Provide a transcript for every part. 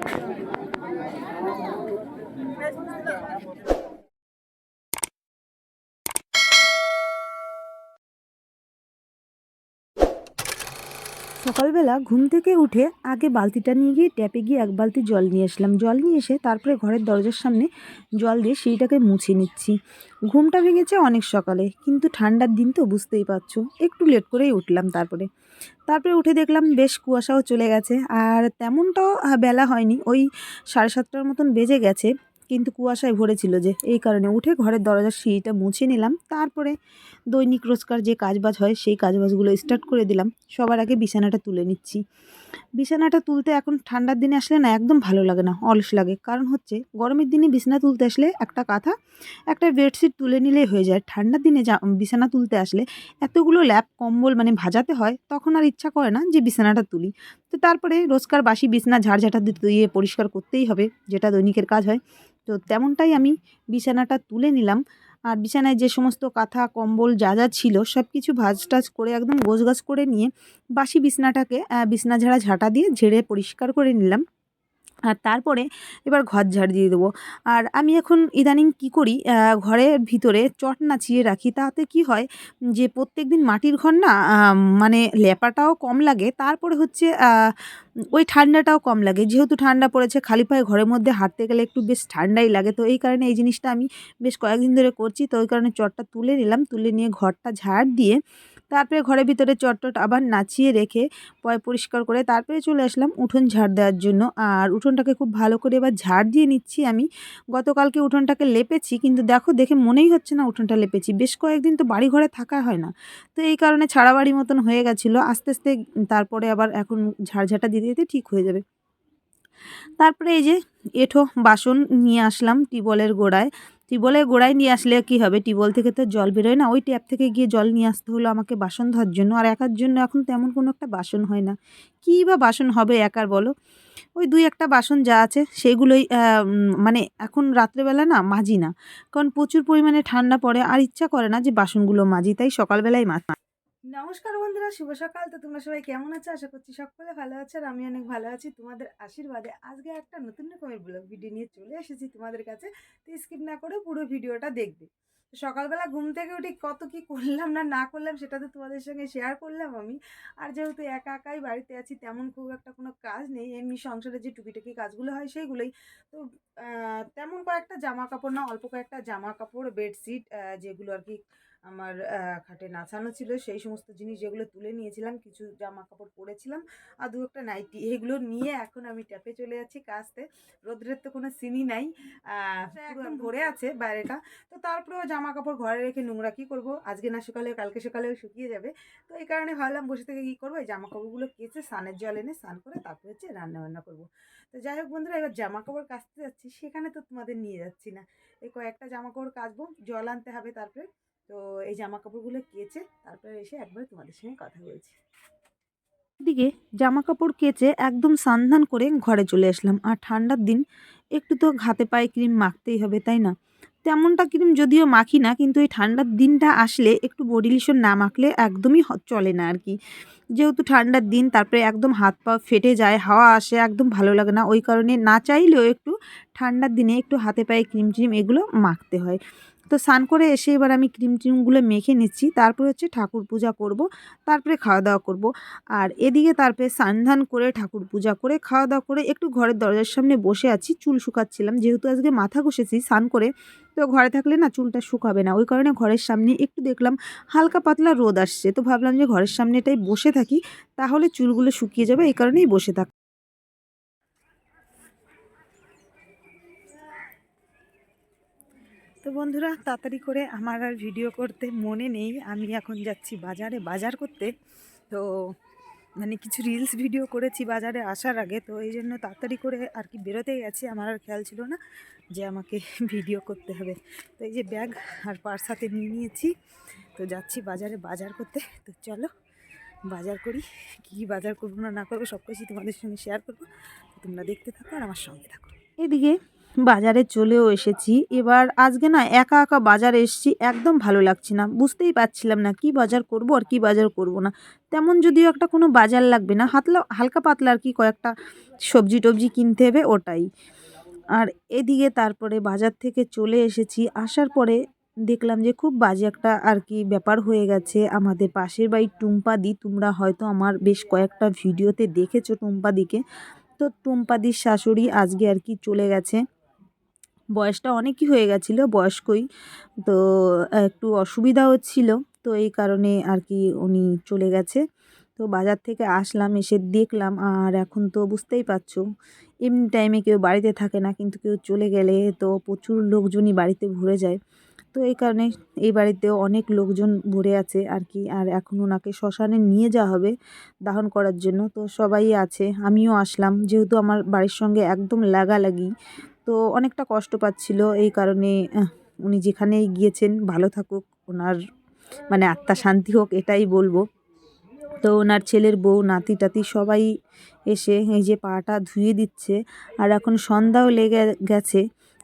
Thank não সকালবেলা ঘুম থেকে উঠে আগে বালতিটা নিয়ে গিয়ে ট্যাপে গিয়ে এক বালতি জল নিয়ে আসলাম। জল নিয়ে এসে তারপরে ঘরের দরজার সামনে জল দিয়ে সেইটাকে মুছে নিচ্ছি। ঘুমটা ভেঙেছে অনেক সকালে, কিন্তু ঠান্ডার দিন তো বুঝতেই পারছ। একটু লেট করেই উঠলাম তারপরে। তারপরে উঠে দেখলাম বেশ কুয়াশাও চলে গেছে, আর তেমনটাও বেলা হয়নি। ওই সাড়ে সাতটার মতন বেজে গেছে। কিন্তু কুয়াশায় ভরেছিল যে এই কারণে উঠে ঘরের দরজার সিঁড়িটা মুছে নিলাম। তারপরে দৈনিক রোজকার যে কাজবাজ হয়, সেই কাজবাজগুলো স্টার্ট করে দিলাম। সবার আগে বিছানাটা তুলে নিচ্ছি। বিছানাটা তুলতে এখন ঠান্ডার দিনে আসলে না একদম ভালো লাগে না, অলস লাগে। কারণ হচ্ছে গরমের দিনে বিছানা তুলতে আসলে একটা কাঁথা, একটা বেডশিট তুলে নিলেই হয়ে যায়। ঠান্ডার দিনে যা, বিছানা তুলতে আসলে এতগুলো ল্যাপ, কম্বল মানে ভাজাতে হয়, তখন আর ইচ্ছা করে না যে বিছানাটা তুলি। তো তারপরে রোজকার বাসি বিছানা ঝাড়ঝাঁটা দিয়ে পরিষ্কার করতেই হবে, যেটা দৈনিকের কাজ হয়। তো তেমনটাই আমি বিছানাটা তুলে নিলাম। আর বিছানায় যে সমস্ত কাঁথা, কম্বল যা যা ছিল সব কিছু ভাজ টাজ করে একদম গোছ গাছ করে নিয়ে বাসি বিছনাটাকে বিছনা ঝাড়া ঝাঁটা দিয়ে ঝেড়ে পরিষ্কার করে নিলাম। আর তারপরে এবার ঘর ঝাড় দিয়ে দেবো। আর আমি এখন ইদানিং কি করি ঘরের ভিতরে চট নাচিয়ে রাখি। তাতে কি হয় যে প্রত্যেক দিন মাটির ঘর না মানে লেপাটাও কম লাগে, তারপরে হচ্ছে ওই ঠান্ডাটাও কম লাগে। যেহেতু ঠান্ডা পড়েছে, খালি পায়ে ঘরের মধ্যে হাঁটতে গেলে একটু বেশ ঠান্ডাই লাগে। তো এই কারণে এই জিনিসটা আমি বেশ কয়েকদিন ধরে করছি। তো ওই কারণে চটটা তুলে নিলাম। তুলে নিয়ে ঘরটা ঝাড় দিয়ে তারপরে ঘরের ভিতরে চটটট আবার নাচিয়ে রেখে পয় পরিষ্কার করে তারপরে চলে আসলাম উঠোন ঝাড় দেওয়ার জন্য। আর উঠোনটাকে খুব ভালো করে এবার ঝাড় দিয়ে নিচ্ছি আমি। গতকালকে উঠোনটাকে লেপেছি, কিন্তু দেখো দেখে মনেই হচ্ছে না উঠোনটা লেপেছি। বেশ কয়েকদিন তো বাড়ি ঘরে থাকা হয় না। তো এই কারণে ছাড়া বাড়ি মতন হয়ে গেছিল। আস্তে আস্তে তারপরে আবার এখন ঝাড়ঝাটা দিতে দিতে ঠিক হয়ে যাবে। তারপরে এই যে এঁঠো বাসন নিয়ে আসলাম টিউবওয়েলের গোড়ায়। টিউবওয়েলের গোড়ায় নিয়ে আসলে কি হবে? টিউবওয়েল থেকে তো জল বেরোয় না। ওই ট্যাপ থেকে গিয়ে জল নিয়ে আসতে হলো আমাকে বাসন ধোয়ার জন্য। আর একার জন্য এখন তেমন কোনো একটা বাসন হয় না। কী বা বাসন হবে একার বলো? ওই দুই একটা বাসন যা আছে, সেগুলোই মানে এখন রাত্রেবেলা না মাজি না। কারণ প্রচুর পরিমাণে ঠান্ডা পড়ে। আর ইচ্ছা করে না যে বাসনগুলো মাজি। তাই সকালবেলায় মাজ নমস্কার বন্ধুরা, শুভ সকাল। তো তোমরা সবাই কেমন আছো? আশা করছি সকলে ভালো আছে আর আমি অনেক ভালো আছি। তোমাদের আশীর্বাদে আজকে একটা নতুন রকমের ব্লগ ভিডিও নিয়ে চলে এসেছি তোমাদের কাছে। তো স্কিপ না করে পুরো ভিডিওটা দেখবে। সকালবেলা ঘুম থেকে উঠে কত কি করলাম না না করলাম সেটা তো তোমাদের সঙ্গে শেয়ার করলাম আমি। আর যেহেতু একা একাই বাড়িতে আছি, তেমন খুব একটা কোনো কাজ নেই। এমনি সংসারে যে টুকিটাকি কাজগুলো হয় সেইগুলোই। তো তেমন কয়েকটা জামা কাপড় না, অল্প কয়েকটা জামা কাপড় বেডশিট যেগুলো আর কি আমার খাটে নাচানো ছিল। সেই সমস্ত জিনিস যেগুলো তুলে নিয়েছিলাম কিছু জামা কাপড় পরেছিলাম আর দু একটা নাইটি। এগুলো নিয়ে এখন আমি ট্যাপে চলে যাচ্ছি কাচতে রোদ্রের তো কোনো সিনই নাই। একদম ভরে আছে বাইরেটা। তো তারপরেও জামা কাপড় ঘরে রেখে নোংরা কী করব? আজকে না সকালে কালকে সকালেও শুকিয়ে যাবে। তো এই কারণে ভাবলাম বসে থেকে কী করব? এই জামা কাপড়গুলো কেচে স্নানের জল এনে স্নান করে তারপরে হচ্ছে রান্না বান্না করব। তো যাই হোক বন্ধুরা এবার জামা কাপড় কাচতে যাচ্ছি। সেখানে তো তোমাদের নিয়ে যাচ্ছি না। এই কয়েকটা জামা কাপড় কাচবো জল আনতে হবে তারপরে। তো এই জামা কাপড়গুলো কেচে তারপরে এসে একবার তোমাদের সঙ্গে কথা বলছি। দিকে জামা কাপড় কেচে একদম সান্ধান করে ঘরে চলে আসলাম। আর ঠান্ডার দিন একটু তো ঘাতে পায়ে ক্রিম মাখতেই হবে, তাই না? তেমনটা ক্রিম যদিও মাখি না, কিন্তু এই ঠান্ডার দিনটা আসলে একটু বডি লিশন না মাখলে একদমই চলে না আর কি যেহেতু ঠান্ডার দিন, তারপরে একদম হাত পা ফেটে যায়, হাওয়া আসে, একদম ভালো লাগে না। ওই কারণে না চাইলেও একটু ঠান্ডার দিনে একটু হাতে পায়ে ক্রিম ট্রিম এগুলো মাখতে হয়। তো স্নান করে এসে এবার আমি ক্রিম ট্রিমগুলো মেখে নিচ্ছি। তারপরে হচ্ছে ঠাকুর পূজা করব, তারপরে খাওয়া দাওয়া করব। আর এদিকে তারপরে স্নান করে ঠাকুর পূজা করে খাওয়া দাওয়া করে একটু ঘরের দরজার সামনে বসে আছি, চুল শুকাচ্ছিলাম। যেহেতু আজকে মাথা ঘষেছি স্নান করে, তো ঘরে থাকলে না চুলটা শুকাবে না। ওই কারণে ঘরের সামনে একটু দেখলাম হালকা পাতলা রোদ আসছে। তো ভাবলাম যে ঘরের সামনেটাই বসে থাকি, তাহলে চুলগুলো শুকিয়ে যাবে, এই কারণেই বসে থাক তো বন্ধুরা, তাড়াতাড়ি করে আমার আর ভিডিও করতে মনে নেই। আমি এখন যাচ্ছি বাজারে, বাজার করতে। তো মানে কিছু রিলস ভিডিও করেছি বাজারে আসার আগে। তো এই জন্য তাড়াতাড়ি করে আর কি বেরোতে গেছি আমার আর খেয়াল ছিল না যে আমাকে ভিডিও করতে হবে। তো এই যে ব্যাগ আর পার্স সাথে নিয়ে নিয়েছি। তো যাচ্ছি বাজারে, বাজার করতে। তো চলো বাজার করি। কী কী বাজার করব না না করব সব কিছুই তোমাদের সঙ্গে শেয়ার করব। তোমরা দেখতে থাকো আর আমার সঙ্গে থাকো। এদিকে বাজারে চলেও এসেছি। এবার আজকে না একা একা বাজারে এসেছি, একদম ভালো লাগছে না। বুঝতেই পারছিলাম না কি বাজার করব আর কি বাজার করব না। তেমন যদিও একটা কোনো বাজার লাগবে না, হাতলা হালকা পাতলা আর কি কয়েকটা সবজি টবজি কিনতে হবে ওটাই। আর এদিকে তারপরে বাজার থেকে চলে এসেছি। আসার পরে দেখলাম যে খুব বাজে একটা আর কি ব্যাপার হয়ে গেছে। আমাদের পাশের বাড়ির টুম্পাদি, তোমরা হয়তো আমার বেশ কয়েকটা ভিডিওতে দেখেছ টুম্পাদিকে। তো টুম্পাদির শাশুড়ি আজকে আর কি চলে গেছে। বয়সটা অনেকই হয়ে গেছিল, বয়স্কই। তো একটু অসুবিধা হচ্ছিল তো এই কারণে আর কি উনি চলে গেছে। তো বাজার থেকে আসলাম, এসে দেখলাম, আর এখন তো বুঝতেই পারছ, এমনি টাইমে কেউ বাড়িতে থাকে না, কিন্তু কেউ চলে গেলে তো প্রচুর লোকজনই বাড়িতে ভরে যায়। তো এই কারণে এই বাড়িতেও অনেক লোকজন ভরে আছে আর কি, আর এখন ওনাকে শ্মশানে নিয়ে যাওয়া হবে দাহন করার জন্য। তো সবাই আছে, আমিও আসলাম, যেহেতু আমার বাড়ির সঙ্গে একদম লাগালাগি। তো অনেকটা কষ্ট পাচ্ছিল এই কারণে উনি যেখানেই গিয়েছেন ভালো থাকুক, ওনার মানে আত্মা শান্তি হোক এটাই বলব। তো ওনার ছেলের বউ, নাতি টাতি সবাই এসে এই যে পাটা ধুয়ে দিচ্ছে, আর এখন সন্ধ্যাও লেগে গেছে।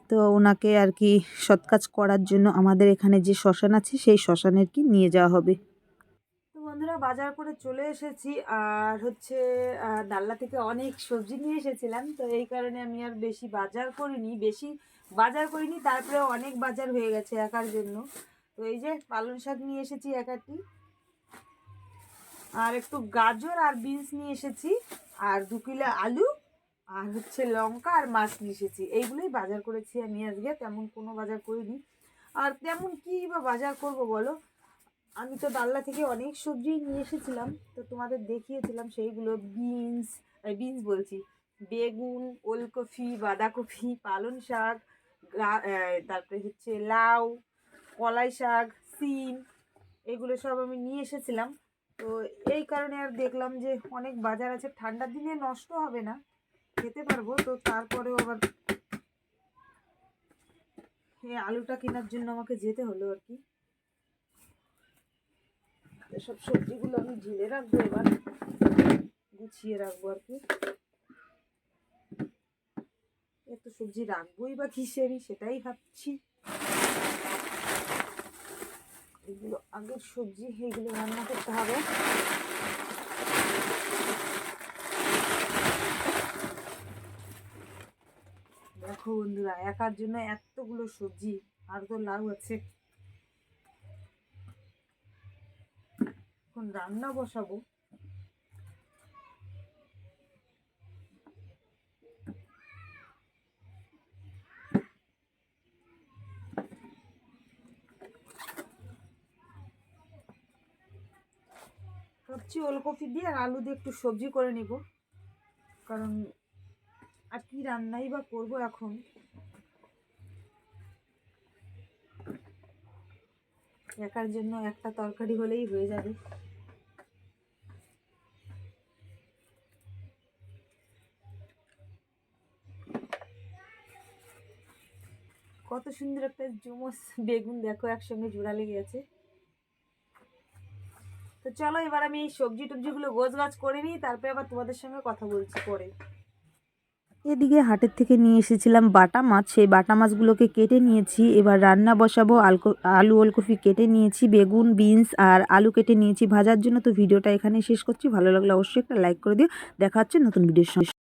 তো ওনাকে আর কি সৎ কাজ করার জন্য আমাদের এখানে যে শ্মশান আছে, সেই শ্মশানের কি নিয়ে যাওয়া হবে। বন্ধুরা বাজার করে চলে এসেছি আর হচ্ছে ডাল্লা থেকে অনেক সবজি নিয়ে এসেছিলাম। তো এই কারণে আমি আর বেশি বাজার করিনি, বেশি বাজার করিনি তারপরে অনেক বাজার হয়ে গেছে একার জন্য। তো এই যে পালং শাক নিয়ে এসেছি একাটি আর একটু গাজর আর বিনস নিয়ে এসেছি, আর দু কিলো আলু, আর হচ্ছে লঙ্কা আর মাছ নিয়ে এসেছি। এইগুলোই বাজার করেছি আমি আজকে, তেমন কোনো বাজার করিনি। আর তেমন কী বা বাজার করব বলো? আমি তো ডাল্লা থেকে অনেক সবজি নিয়ে এসেছিলাম, তো তোমাদের দেখিয়েছিলাম সেইগুলো, বিনস বিনস বলছি। বেগুন, ওলকপি, বাঁধাকপি, পালং শাক তারপরে হচ্ছে লাউ, কলাই শাক, সিম, এগুলো সব আমি নিয়ে এসেছিলাম। তো এই কারণে আর দেখলাম যে অনেক বাজার আছে, ঠান্ডার দিনে নষ্ট হবে না, খেতে পারব, তো তারপরেও আবার আলুটা কেনার জন্য আমাকে যেতে হলো আর কি। এসব সবজিগুলো আমি ঢেলে রাখব এবার। গুছিয়ে রাখব আর কি। এত সবজি রাখবোই বা কিসে আমি সেটাই ভাবছি। এগুলো আগের সবজি এইগুলো রান্না করতে হবে। দেখো বন্ধুরা, একার জন্য এতগুলো সবজি, আর তো লাউ আছে। এখন রান্না বসাবো। ভাবছি ওলকপি দিয়ে আর আলু দিয়ে একটু সবজি করে নিব। কারণ আর কি রান্নাই বা করব এখন? একার জন্য একটা তরকারি হলেই হয়ে যাবে। কত সুন্দর একটা জুমস বেগুন দেখো একসঙ্গে জোড়া লেগে আছে তো চলো এবার আমি এই সবজি টবজিগুলো গোছ গাছ করে নিই, তারপরে আবার তোমাদের সঙ্গে কথা বলছি পরে। এদিকে হাটের থেকে নিয়ে এসেছিলাম বাটা মাছ, সেই বাটা মাছগুলোকে কেটে নিয়েছি। এবার রান্না বসাবো আলু ওলকপি কেটে নিয়েছি, বেগুন, বিনস আর আলু কেটে নিয়েছি ভাজার জন্য। তো ভিডিওটা এখানে শেষ করছি, ভালো লাগলে অবশ্যই একটা লাইক করে দিও। দেখা হচ্ছে নতুন ভিডিওর সঙ্গে।